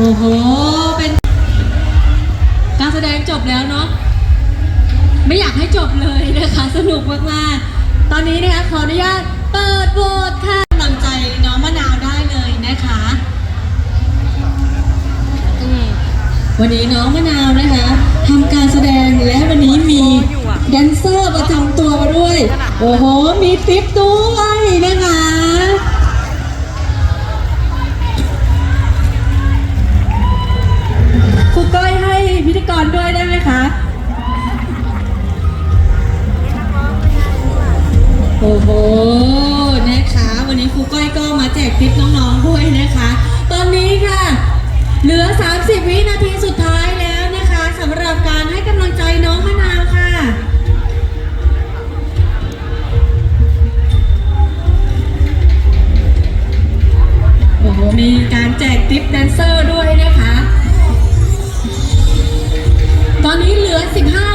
โอ้โห เป็นการแสดงจบแล้วเนาะ ไม่อยากให้จบเลยนะคะ สนุกมากๆ ตอนนี้นะคะขออนุญาตเปิดโหวตค่ะกำลังใจน้องมะนาวได้เลยนะคะ วันนี้น้องมะนาวนะคะทำการแสดงและวันนี้มีแดนเซอร์มาทำตัวมาด้วย โอ้โห มีติ๊บด้วยนะคะ มีการแจกทิปแดนเซอร์ด้วยนะคะ ตอนนี้เหลือ 15